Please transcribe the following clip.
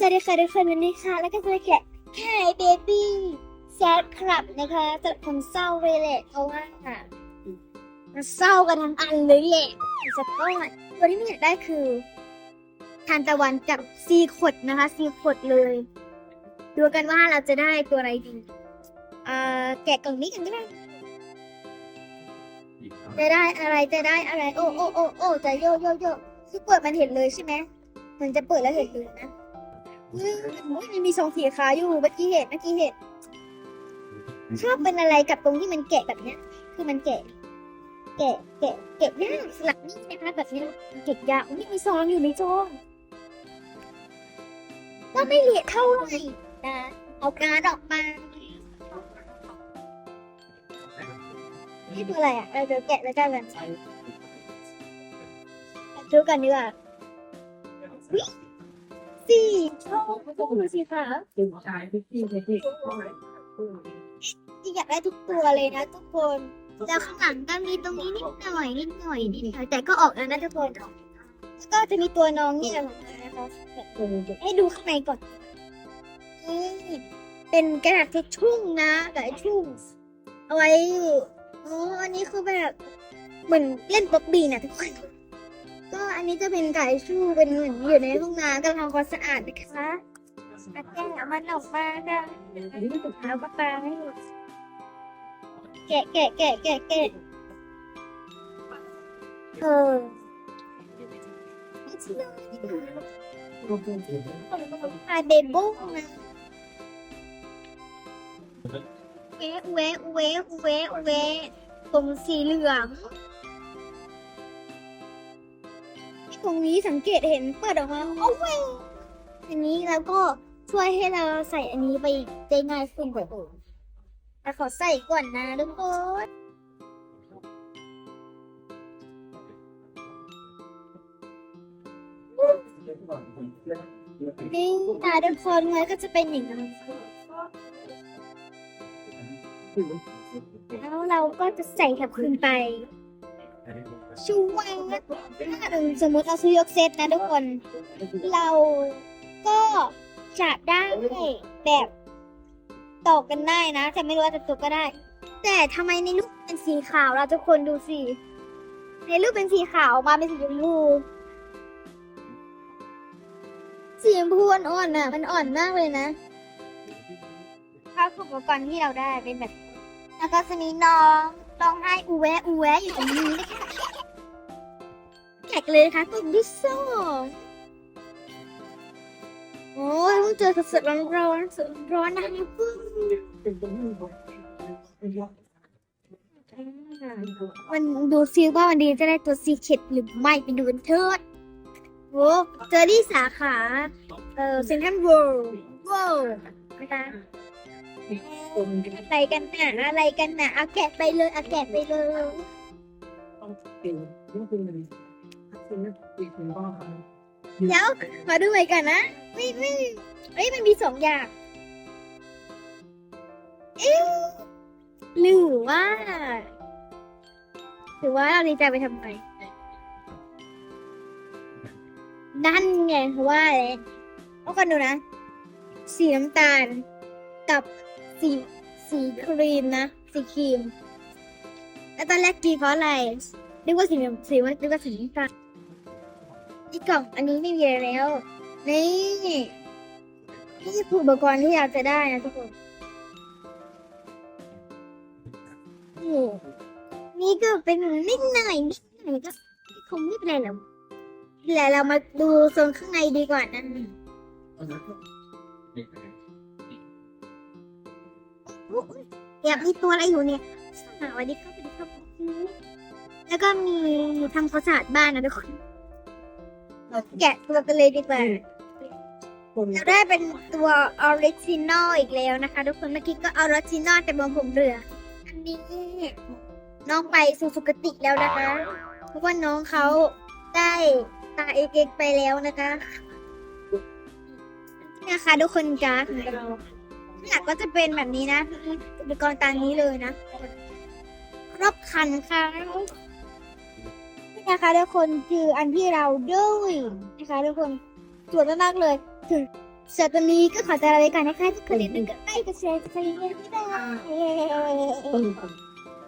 สวัสดีค่ะทุกคนวันนี้ค่ะ แล้วก็จะแกะแค่เบบี้แซดคลับนะคะสำหรับคนเศร้าเลยแหละเพราะว่ามันเศร้ากันทั้งอันเลยแหละสปอยตัวที่ไม่อยากได้คือทานตะวันกับซีขดนะคะ ซีขดเลย ดูกันว่าเราจะได้ตัวอะไรดีเอ่อแกะกล่องนี้กันก็ได้จะได้อะไรจะได้อะไร โอ้โอ้โอ้โอ้จะโยโยโยคือเปิดมันเห็นเลยใช่ไหมมันจะเปิดแล้วเห็นเลยนะ อืมอุ๊ยมันมีทรงสีขาวอยู่เมื่อกี้เห็นเมื่อกี้เห็นชอบเป็นอะไรกับตรงที่มันแกะแบบเนี้ย คือมันแกะ แกะ แกะ แกะยากสลักนี่นะคะแบบนี้เก็บยากอุ๊ยมีซองอยู่ในซองก็ไม่เละเท่าไหร่นะเอาการ์ดออกมานี่ตัวอะไรอะเราจะแกะแล้วกันแบบดูกันดีกว่าอุ๊ย สีชอบดูสิค่ะอยากได้ทุกตัวเลยนะทุกคน แล้วข้างหลังก็มีตรงนี้นิดหน่อยนิดหน่อยนิดหน่อยแต่ก็ออกแล้วนะทุกคนแล้วก็จะมีตัวน้องเนี่ยนะคะให้ดูข้างในก่อนนี่เป็นกระดาษทิชชู่นะกระดาษทิชชู่เอาไว้อ๋ออันนี้คือแบบเหมือนเล่นป๊อปบี้นะทุกคน ก็อันนี้จะเป็นไกระดาษทิชชู่เป็นเหมือนอยู่ในห้องน้ำกำลังความสะอาดนะคะแล้วแกะมันออกมาค่ะเอาปากกาให้แกะแกะแกะแกะแกะเออไอเบบูนะเวะเวะเวะเวะเวะตรงสีเหลือง ตรงนี้สังเกตเห็นเปิดออกมาโอ้ยอันนี้แล้วก็ช่วยให้เราใส่อันนี้ไปได้ง่ายขึ้นกว่าเดิมแต่ขอใส่ก่อนนะทุกคนนี่นะทุกคนเลยก็จะเป็นอย่างนี้นแล้วเราก็จะใส่กลับคืนไป ชูวังถ้าสมมติเราซื้อยกเซตนะทุกคน เราก็จะได้แบบต่อกันได้นะ แต่ไม่รู้ว่าจะตกก็ได้ แต่ทำไมในรูปเป็นสีขาวเราทุกคนดูสิ ในรูปเป็นสีขาวออกมาเป็นสีชมพูสีชมพูอ่อนๆน่ะ มันอ่อนมากเลยนะภาพอุปกรณ์ที่เราได้เป็นแบบ แล้วก็จะมีน้องร้องไห้อูแวะอูแวะอยู่ตรงนี้นะคะ กะเลยนะคะกลุ่มที่สองโอ้ยเพิ่งเจอสดๆร้อนๆสดร้อนนะคะเพิ่งมันดูซิว่าวันนี้จะได้ตัวซีเค็ดหรือไม่ไปดูกันเถิดโอ้เจอที่สาขา เออเซนทรัลเวิลด์ว้าวนะคะอะไรกันน่ะอะไรกันน่ะเอาแกะไปเลยเอาแกะไปเลย เดี๋ยวมาดูใหม่กันนะไม่ไม่เอ้ยมันมีสองอย่างเอ๊ะหรือว่าหรือว่าเราดีใจไปทำไมนั่นไงว่าเลยเอากันดูนะ สีน้ำตาล กับสีสีครีมนะ สีครีม แล้วตอนแรกกีเพราะอะไรนึกว่าสีสีว่านึกว่าสีน้ำตาล ที่กล่องอันนี้ไม่มีอะไรแล้ว นี่นี่คืออุปกรณ์ที่เราจะได้นะทุกคนนี่นี่ก็เป็นนิดหน่อยนิดหน่อยก็คงไม่เป็นไรหรอกแต่เรามาดูโซนข้างในดีกว่านั้นอยากมีตัวอะไรอยู่เนี่ยสวัสดีครับสวัสดีครับแล้วก็มีทำความสะอาดบ้านนะทุกคน เราแกะตัวกันเลยดีกว่าเราได้เป็นตัวออริจินอลอีกแล้วนะคะ ทุกคนเมื่อกี้ก็ออริจินอลแต่บนผมเรือ อันนี้น้องไปสู่สุคติแล้วนะคะ เพราะว่าน้องเขาได้ตาเอกเอกไปแล้วนะคะนี่นะคะทุกคนจ้าของเราหลักก็จะเป็นแบบนี้นะอุปกรณ์ตามนี้เลยนะ ครอบคันค่ะ นี่นะคะทุกคนคืออันที่เราด้วยนะคะทุกคนสวยมากๆเลยถึงส่วนตอนนี้ก็ขอตัวลาไปก่อนนะคะทุกคนอย่าลืมกดไลค์กดแชร์กดกระดิ่งให้ด้วย